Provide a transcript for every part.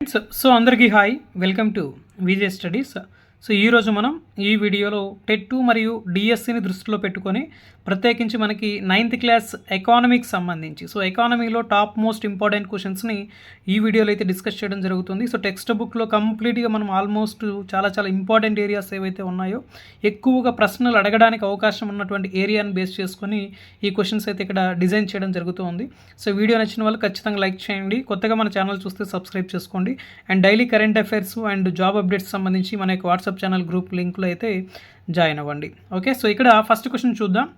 So so అందరికీ hi welcome to VJ studies so ఈరోజు మనం ఈ వీడియోలో టెట్ టూ మరియు డిఎస్సిని దృష్టిలో పెట్టుకొని ప్రత్యేకించి మనకి నైన్త్ క్లాస్ ఎకానమీకి సంబంధించి సో ఎకానమీలో టాప్ మోస్ట్ ఇంపార్టెంట్ క్వశ్చన్స్ని ఈ వీడియోలో అయితే డిస్కస్ చేయడం జరుగుతుంది. సో టెక్స్ట్ బుక్లో కంప్లీట్గా మనం ఆల్మోస్ట్ చాలా చాలా ఇంపార్టెంట్ ఏరియాస్ ఏవైతే ఉన్నాయో ఎక్కువగా ప్రశ్నలు అడగడానికి అవకాశం ఉన్నటువంటి ఏరియాని బేస్ చేసుకొని ఈ క్వశ్చన్స్ అయితే ఇక్కడ డిజైన్ చేయడం జరుగుతుంది. సో వీడియో నచ్చిన వాళ్ళు ఖచ్చితంగా లైక్ చేయండి. కొత్తగా మన ఛానల్ చూస్తే సబ్స్క్రైబ్ చేసుకోండి. And daily current affairs and job updates సంబంధించి మన యొక్క వాట్సాప్ ఛానల్ గ్రూప్ లింక్లో అయితే జాయిన్ అవ్వండి. ఓకే సో ఇక్కడ ఫస్ట్ క్వశ్చన్ చూద్దాం.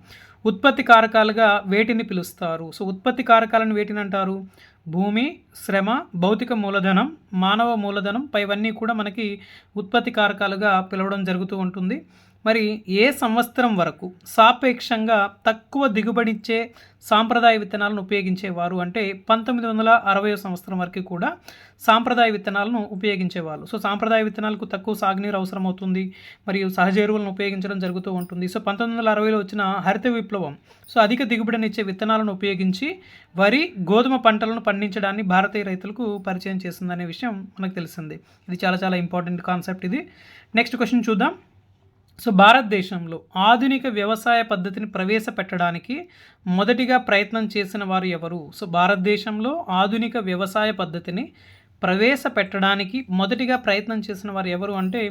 ఉత్పత్తి కారకాలుగా వేటిని పిలుస్తారు? సో ఉత్పత్తి కారకాలను వేటిని అంటారు? భూమి శ్రమ భౌతిక మూలధనం మానవ మూలధనం పైవన్నీ కూడా మనకి ఉత్పత్తి కారకాలుగా పిలవడం జరుగుతూ ఉంటుంది. మరి ఏ సంవత్సరం వరకు సాపేక్షంగా తక్కువ దిగుబడిచ్చే సాంప్రదాయ విత్తనాలను ఉపయోగించేవారు అంటే పంతొమ్మిది వందల అరవై సంవత్సరం వరకు కూడా సాంప్రదాయ విత్తనాలను ఉపయోగించేవాళ్ళు. సో సాంప్రదాయ విత్తనాలకు తక్కువ సాగునీరు అవసరం అవుతుంది మరియు సహజ ఎరువులను ఉపయోగించడం జరుగుతూ ఉంటుంది. సో పంతొమ్మిది వందల అరవైలో వచ్చిన హరిత విప్లవం. సో అధిక దిగుబడినిచ్చే విత్తనాలను ఉపయోగించి వరి గోధుమ పంటలను పండించడాన్ని భారతీయ రైతులకు పరిచయం చేసిందనే విషయం మనకు తెలిసింది. ఇది చాలా చాలా ఇంపార్టెంట్ కాన్సెప్ట్ ఇది. నెక్స్ట్ క్వశ్చన్ చూద్దాం. సో భారతదేశంలో ఆధునిక వ్యవసాయ పద్ధతిని ప్రవేశపెట్టడానికి మొదటిగా ప్రయత్నం చేసిన వారు ఎవరు? సో భారతదేశంలో ఆధునిక వ్యవసాయ పద్ధతిని ప్రవేశపెట్టడానికి మొదటిగా ప్రయత్నం చేసిన వారు ఎవరు అంటే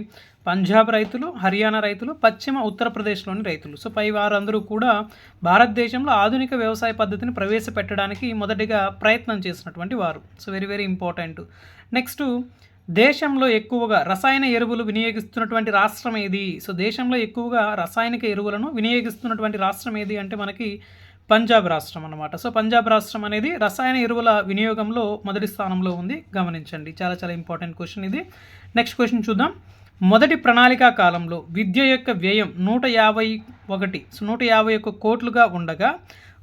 పంజాబ్ రైతులు హర్యానా రైతులు పశ్చిమ ఉత్తరప్రదేశ్లోని రైతులు. సో పై వారందరూ కూడా భారతదేశంలో ఆధునిక వ్యవసాయ పద్ధతిని ప్రవేశపెట్టడానికి మొదటిగా ప్రయత్నం చేసినటువంటి వారు. So very very important. Next దేశంలో ఎక్కువగా రసాయన ఎరువులు వినియోగిస్తున్నటువంటి రాష్ట్రం ఏది? సో దేశంలో ఎక్కువగా రసాయనిక ఎరువులను వినియోగిస్తున్నటువంటి రాష్ట్రం ఏది అంటే మనకి పంజాబ్ రాష్ట్రం అన్నమాట. సో పంజాబ్ రాష్ట్రం అనేది రసాయన ఎరువుల వినియోగంలో మొదటి స్థానంలో ఉంది. గమనించండి. చాలా చాలా ఇంపార్టెంట్ క్వశ్చన్ ఇది. నెక్స్ట్ క్వశ్చన్ చూద్దాం. మొదటి ప్రణాళికా కాలంలో విద్య యొక్క వ్యయం నూట యాభై ఒకటి సో నూట యాభై ఒక్క కోట్లుగా ఉండగా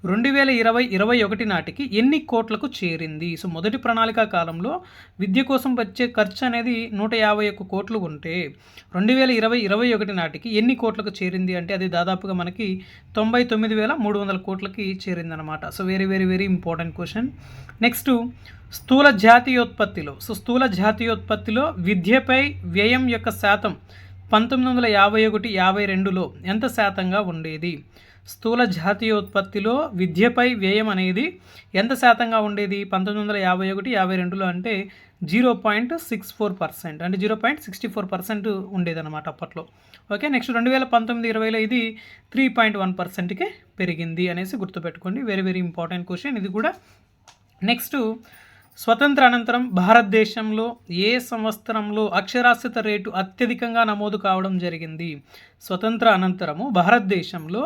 రెండు వేల ఇరవై ఇరవై ఒకటి నాటికి ఎన్ని కోట్లకు చేరింది? సో మొదటి ప్రణాళిక కాలంలో విద్య కోసం వచ్చే ఖర్చు అనేది నూట యాభై ఒక్క కోట్లు ఉంటే రెండు వేల ఇరవై ఇరవై ఒకటి నాటికి ఎన్ని కోట్లకు చేరింది? అంటే అది దాదాపుగా మనకి తొంభై తొమ్మిది వేల మూడు వందల కోట్లకి చేరిందనమాట so very very very important question next స్థూల జాతీయోత్పత్తిలో. సో స్థూల జాతీయోత్పత్తిలో విద్యపై వ్యయం యొక్క శాతం పంతొమ్మిది వందల యాభై ఒకటి యాభై రెండులో ఎంత శాతంగా ఉండేది? స్థూల జాతీయోత్పత్తిలో విద్యపై వ్యయం అనేది ఎంత శాతంగా ఉండేది? పంతొమ్మిది వందల యాభై ఒకటి యాభై రెండులో అంటే zero point six four percent. అంటే zero point sixty four percent ఉండేదన్నమాట అప్పట్లో. ఓకే నెక్స్ట్ రెండు వేల పంతొమ్మిది ఇరవైలో ఇది త్రీ పాయింట్ వన్ పర్సెంట్కి పెరిగింది అనేసి గుర్తుపెట్టుకోండి. వెరీ వెరీ ఇంపార్టెంట్ క్వశ్చన్ ఇది కూడా నెక్స్ట్ స్వతంత్ర అనంతరం భారతదేశంలో ఏ సంవత్సరంలో అక్షరాస్యత రేటు అత్యధికంగా నమోదు కావడం జరిగింది? స్వతంత్ర అనంతరము భారతదేశంలో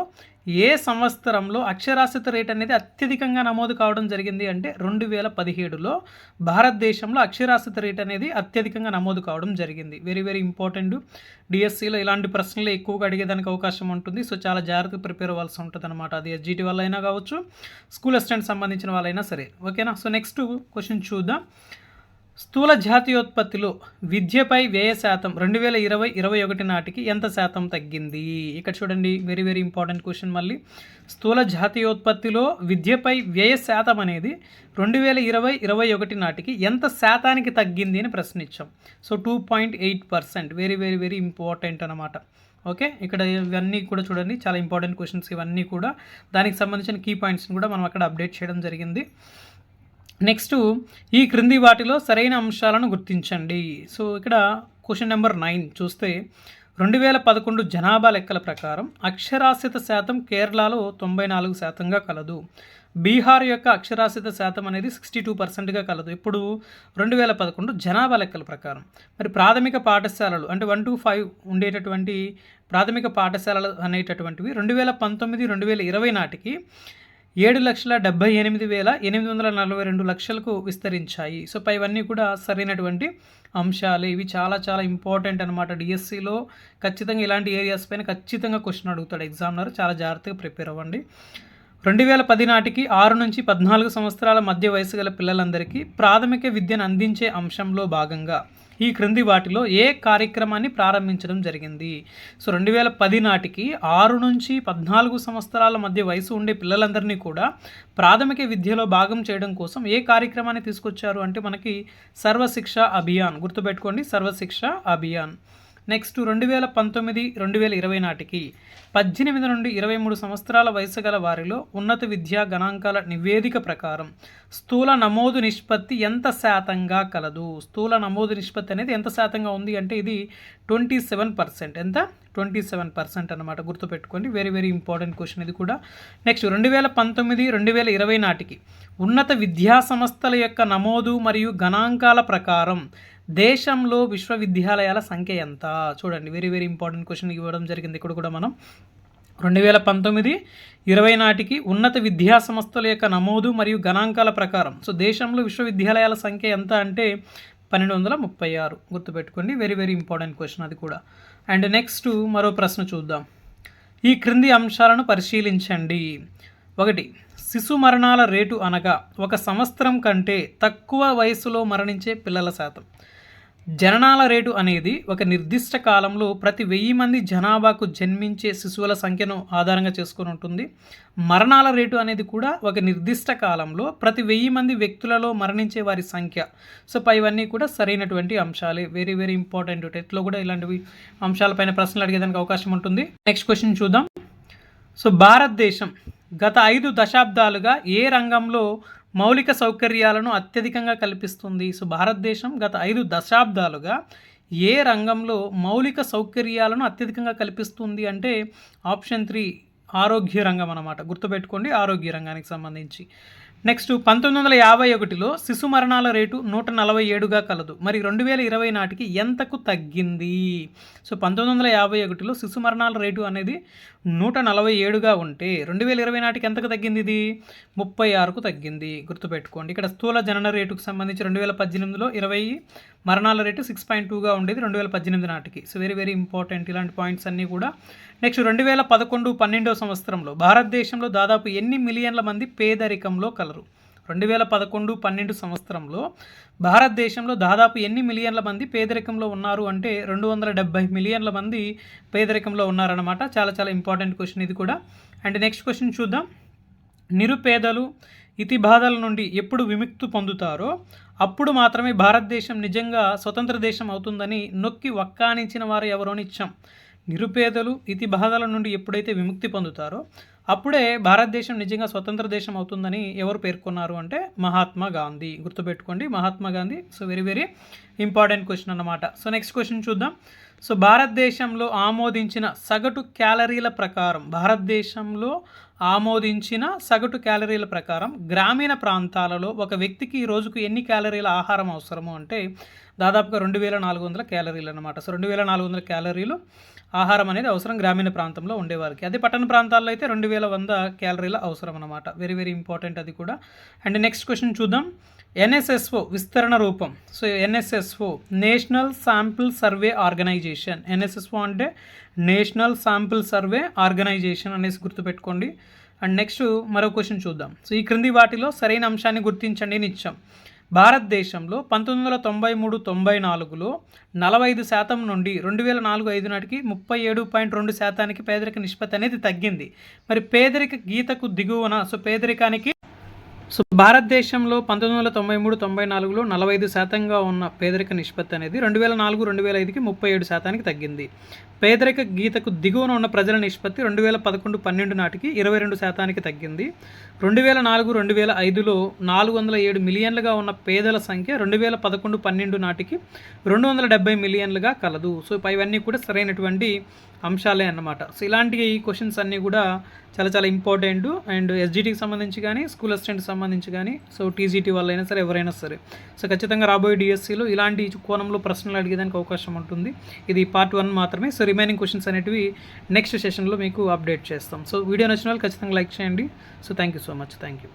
ఏ సంవత్సరంలో అక్షరాస్యత రేట్ అనేది అత్యధికంగా నమోదు కావడం జరిగింది అంటే రెండు వేల పదిహేడులో భారతదేశంలో అక్షరాస్యత రేట్ అనేది అత్యధికంగా నమోదు కావడం జరిగింది. వెరీ వెరీ ఇంపార్టెంట్ డిఎస్సిలో ఇలాంటి ప్రశ్నలు ఎక్కువగా అడిగేదానికి అవకాశం ఉంటుంది. సో చాలా జాగ్రత్తగా ప్రిపేర్ అవ్వాల్సి ఉంటుంది అనమాట అది ఎస్జిటి వల్ల అయినా కావచ్చు స్కూల్ అసిస్టెంట్ సంబంధించిన వాళ్ళైనా సరే. ఓకేనా సో నెక్స్ట్ క్వశ్చన్ చూద్దాం. స్థూల జాతీయోత్పత్తిలో విద్యపై వ్యయ శాతం రెండు వేల ఇరవై ఇరవై ఒకటి నాటికి ఎంత శాతం తగ్గింది? ఇక్కడ చూడండి వెరీ వెరీ ఇంపార్టెంట్ క్వశ్చన్ మళ్ళీ. స్థూల జాతీయోత్పత్తిలో విద్యపై వ్యయ శాతం అనేది రెండు వేల ఇరవై ఇరవై ఒకటి నాటికి ఎంత శాతానికి తగ్గింది అని ప్రశ్నించాం. So two point eight percent very very very important అనమాట ఓకే ఇక్కడ ఇవన్నీ కూడా చూడండి చాలా ఇంపార్టెంట్ క్వశ్చన్స్ ఇవన్నీ కూడా. దానికి సంబంధించిన కీ పాయింట్స్ని కూడా మనం అక్కడ అప్డేట్ చేయడం జరిగింది. నెక్స్ట్ ఈ క్రింది వాటిలో సరైన అంశాలను గుర్తించండి. సో ఇక్కడ క్వశ్చన్ నెంబర్ నైన్ చూస్తే రెండు వేల పదకొండు జనాభా లెక్కల ప్రకారం అక్షరాస్యత శాతం కేరళలో తొంభై నాలుగు శాతంగా కలదు. బీహార్ యొక్క అక్షరాస్యత శాతం అనేది సిక్స్టీ టూ పర్సెంట్గా కలదు. ఇప్పుడు రెండు వేల పదకొండు జనాభా లెక్కల ప్రకారం. మరి ప్రాథమిక పాఠశాలలు అంటే వన్ టు ఫైవ్ ఉండేటటువంటి ప్రాథమిక పాఠశాలలు అనేటటువంటివి రెండు వేల పంతొమ్మిది రెండు వేల ఇరవై నాటికి ఏడు లక్షల డెబ్బై ఎనిమిది వేల ఎనిమిది వందల నలభై రెండు లక్షలకు విస్తరించాయి. సో పైవన్నీ కూడా సరైనటువంటి అంశాలు. ఇవి చాలా చాలా ఇంపార్టెంట్ అనమాట డిఎస్సిలో ఖచ్చితంగా ఇలాంటి ఏరియాస్ పైన ఖచ్చితంగా క్వశ్చన్ అడుగుతాడు ఎగ్జామినర్. చాలా జాగ్రత్తగా ప్రిపేర్ అవ్వండి. రెండు వేల పది నాటికి ఆరు నుంచి పద్నాలుగు సంవత్సరాల మధ్య వయసు గల పిల్లలందరికీ ప్రాథమిక విద్యను అందించే అంశంలో భాగంగా ఈ క్రింది వాటిలో ఏ కార్యక్రమాన్ని ప్రారంభించడం జరిగింది? సో రెండు వేల పది నాటికి ఆరు నుంచి పద్నాలుగు సంవత్సరాల మధ్య వయసు ఉండే పిల్లలందరినీ కూడా ప్రాథమిక విద్యలో భాగం చేయడం కోసం ఏ కార్యక్రమాన్ని తీసుకొచ్చారు? అంటే మనకి సర్వశిక్ష అభియాన్ గుర్తుపెట్టుకోండి సర్వశిక్ష అభియాన్. నెక్స్ట్ రెండు వేల పంతొమ్మిది రెండు వేల ఇరవై నాటికి పద్దెనిమిది నుండి ఇరవై మూడు సంవత్సరాల వయసు గల వారిలో ఉన్నత విద్యా గణాంకాల నివేదిక ప్రకారం స్థూల నమోదు నిష్పత్తి ఎంత శాతంగా కలదు? స్థూల నమోదు నిష్పత్తి అనేది ఎంత శాతంగా ఉంది అంటే ఇది ట్వంటీ సెవెన్ పర్సెంట్. ఎంత? ట్వంటీ సెవెన్ పర్సెంట్ అనమాట గుర్తుపెట్టుకోండి. వెరీ వెరీ ఇంపార్టెంట్ క్వశ్చన్ ఇది కూడా. నెక్స్ట్ రెండు వేల పంతొమ్మిది రెండు వేల ఇరవై నాటికి ఉన్నత విద్యా సంస్థల యొక్క నమోదు మరియు గణాంకాల ప్రకారం దేశంలో విశ్వవిద్యాలయాల సంఖ్య ఎంత? చూడండి వెరీ వెరీ ఇంపార్టెంట్ క్వశ్చన్ ఇవ్వడం జరిగింది. ఇక్కడ కూడా మనం రెండు వేల పంతొమ్మిది ఇరవై నాటికి ఉన్నత విద్యా సంస్థల యొక్క నమోదు మరియు గణాంకాల ప్రకారం. సో దేశంలో విశ్వవిద్యాలయాల సంఖ్య ఎంత అంటే పన్నెండు వందల ముప్పై ఆరు. గుర్తుపెట్టుకోండి వెరీ వెరీ ఇంపార్టెంట్ క్వశ్చన్ అది కూడా. అండ్ నెక్స్ట్ మరో ప్రశ్న చూద్దాం. ఈ క్రింది అంశాలను పరిశీలించండి. ఒకటి శిశు మరణాల రేటు అనగా ఒక సంవత్సరం కంటే తక్కువ వయసులో మరణించే పిల్లల శాతం. జననాల రేటు అనేది ఒక నిర్దిష్ట కాలంలో ప్రతి వెయ్యి మంది జనాభాకు జన్మించే శిశువుల సంఖ్యను ఆధారంగా చేసుకొని ఉంటుంది. మరణాల రేటు అనేది కూడా ఒక నిర్దిష్ట కాలంలో ప్రతి వెయ్యి మంది వ్యక్తులలో మరణించే వారి సంఖ్య. సో ఇవన్నీ కూడా సరైనటువంటి అంశాలే. వెరీ వెరీ ఇంపార్టెంట్ టెట్లో కూడా ఇలాంటివి అంశాలపైన ప్రశ్నలు అడిగేదానికి అవకాశం ఉంటుంది. నెక్స్ట్ క్వశ్చన్ చూద్దాం. సో భారతదేశం గత ఐదు దశాబ్దాలుగా ఏ రంగంలో మౌలిక సౌకర్యాలను అత్యధికంగా కల్పిస్తుంది. సో భారతదేశం గత ఐదు దశాబ్దాలుగా ఏ రంగంలో మౌలిక సౌకర్యాలను అత్యధికంగా కల్పిస్తుంది అంటే ఆప్షన్ త్రీ ఆరోగ్య రంగం అనమాట గుర్తుపెట్టుకోండి ఆరోగ్య రంగానికి సంబంధించి. నెక్స్ట్ పంతొమ్మిది వందల యాభై ఒకటిలో శిశు మరణాల రేటు నూట నలభై ఏడుగా కలదు. మరి రెండు వేల ఇరవై నాటికి ఎంతకు తగ్గింది? సో పంతొమ్మిది వందల యాభై ఒకటిలో శిశు మరణాల రేటు అనేది నూట నలభై ఏడుగా ఉంటే రెండు వేల ఇరవై నాటికి ఎంతకు తగ్గింది ఇది ముప్పై ఆరుకు తగ్గింది. గుర్తుపెట్టుకోండి. ఇక్కడ స్థూల జనన రేటుకు సంబంధించి రెండు వేల పద్దెనిమిదిలో ఇరవై మరణాల రేటు సిక్స్ పాయింట్ టూగా ఉండేది రెండు వేల పద్దెనిమిది నాటికి. సో వెరీ వెరీ ఇంపార్టెంట్ ఇలాంటి పాయింట్స్ అన్నీ కూడా. నెక్స్ట్ రెండు వేల పదకొండు పన్నెండో సంవత్సరంలో భారతదేశంలో దాదాపు ఎన్ని మిలియన్ల మంది పేదరికంలో కలరు? రెండు వేల పదకొండు పన్నెండు సంవత్సరంలో భారతదేశంలో దాదాపు ఎన్ని మిలియన్ల మంది పేదరికంలో ఉన్నారు అంటే రెండు వందల డెబ్బై మిలియన్ల మంది పేదరికంలో ఉన్నారన్నమాట. చాలా చాలా ఇంపార్టెంట్ క్వశ్చన్ ఇది కూడా. అండ్ నెక్స్ట్ క్వశ్చన్ చూద్దాం. నిరుపేదలు ఇతి బాధల నుండి ఎప్పుడు విముక్తి పొందుతారో అప్పుడు మాత్రమే భారతదేశం నిజంగా స్వతంత్ర దేశం అవుతుందని నొక్కి వక్కానించిన వారు ఎవరోని ఇచ్చాం నిరుపేదలు ఇతి బాధల నుండి ఎప్పుడైతే విముక్తి పొందుతారో అప్పుడే భారతదేశం నిజంగా స్వతంత్ర దేశం అవుతుందని ఎవరు పేర్కొన్నారు అంటే మహాత్మా గాంధీ. గుర్తుపెట్టుకోండి Mahatma Gandhi. So very very important question అన్నమాట. సో నెక్స్ట్ క్వశ్చన్ చూద్దాం. సో భారతదేశంలో ఆమోదించిన సగటు క్యాలరీల ప్రకారం భారతదేశంలో ఆమోదించిన సగటు క్యాలరీల ప్రకారం గ్రామీణ ప్రాంతాలలో ఒక వ్యక్తికి రోజుకు ఎన్ని క్యాలరీల ఆహారం అవసరము అంటే దాదాపుగా రెండు వేల నాలుగు వందల క్యాలరీలు అనమాట సో రెండు వేల నాలుగు వందల క్యాలరీలు ఆహారం అనేది అవసరం గ్రామీణ ప్రాంతంలో ఉండేవారికి. అదే పట్టణ ప్రాంతాల్లో అయితే రెండు వేల వంద క్యాలరీల అవసరం అనమాట వెరీ వెరీ ఇంపార్టెంట్ అది కూడా. అండ్ నెక్స్ట్ క్వశ్చన్ చూద్దాం. ఎన్ఎస్ఎస్ఓ విస్తరణ రూపం. So NSSO national sample survey organisation NSSO అంటే నేషనల్ శాంపిల్ సర్వే ఆర్గనైజేషన్ అనేసి గుర్తుపెట్టుకోండి. అండ్ నెక్స్ట్ మరో క్వశ్చన్ చూద్దాం. సో ఈ క్రింది వాటిలో సరైన అంశాన్ని గుర్తించండి నిత్యం. భారతదేశంలో పంతొమ్మిది వందల తొంభై మూడు తొంభై నాలుగులో నలభై ఐదు శాతం నుండి రెండు వేల నాలుగు ఐదు నాటికి ముప్పై ఏడు పాయింట్ రెండు శాతానికి పేదరిక నిష్పత్తి అనేది తగ్గింది. మరి పేదరిక గీతకు దిగువన సో పేదరికానికి సో భారతదేశంలో పంతొమ్మిది వందల తొంభై మూడు తొంభై నాలుగులో నలభై ఐదు శాతంగా ఉన్న పేదరిక నిష్పత్తి అనేది రెండు వేల నాలుగు రెండు వేల ఐదుకి ముప్పై ఏడు శాతానికి తగ్గింది. పేదరిక గీతకు దిగువన ఉన్న ప్రజల నిష్పత్తి రెండు వేల పదకొండు పన్నెండు నాటికి ఇరవై రెండు శాతానికి తగ్గింది. రెండు వేల నాలుగు రెండు వేల ఐదులో నాలుగు వందల ఏడు మిలియన్లుగా ఉన్న పేదల సంఖ్య రెండు వేల పదకొండు పన్నెండు నాటికి రెండు వందల డెబ్బై మిలియన్లుగా కలదు. సో ఇవన్నీ కూడా సరైనటువంటి అంశాలే అన్నమాట. సో ఇలాంటి క్వశ్చన్స్ అన్నీ కూడా చాలా చాలా ఇంపార్టెంట్. అండ్ ఎస్జిటికి సంబంధించి కానీ స్కూల్ అసిస్టెంట్కి సంబంధించి కానీ సో టీజీటీ వాళ్ళైనా సరే ఎవరైనా సరే. సో ఖచ్చితంగా రాబోయే డిఎస్సిలో ఇలాంటి కోణంలో ప్రశ్నలు అడిగేదానికి అవకాశం ఉంటుంది. ఇది పార్ట్ వన్ మాత్రమే. సో రిమైనింగ్ క్వశ్చన్స్ అనేటివి నెక్స్ట్ సెషన్లో మీకు అప్డేట్ చేస్తాం. సో వీడియో నచ్చిన వాళ్ళు ఖచ్చితంగా లైక్ చేయండి. So thank you so much thank you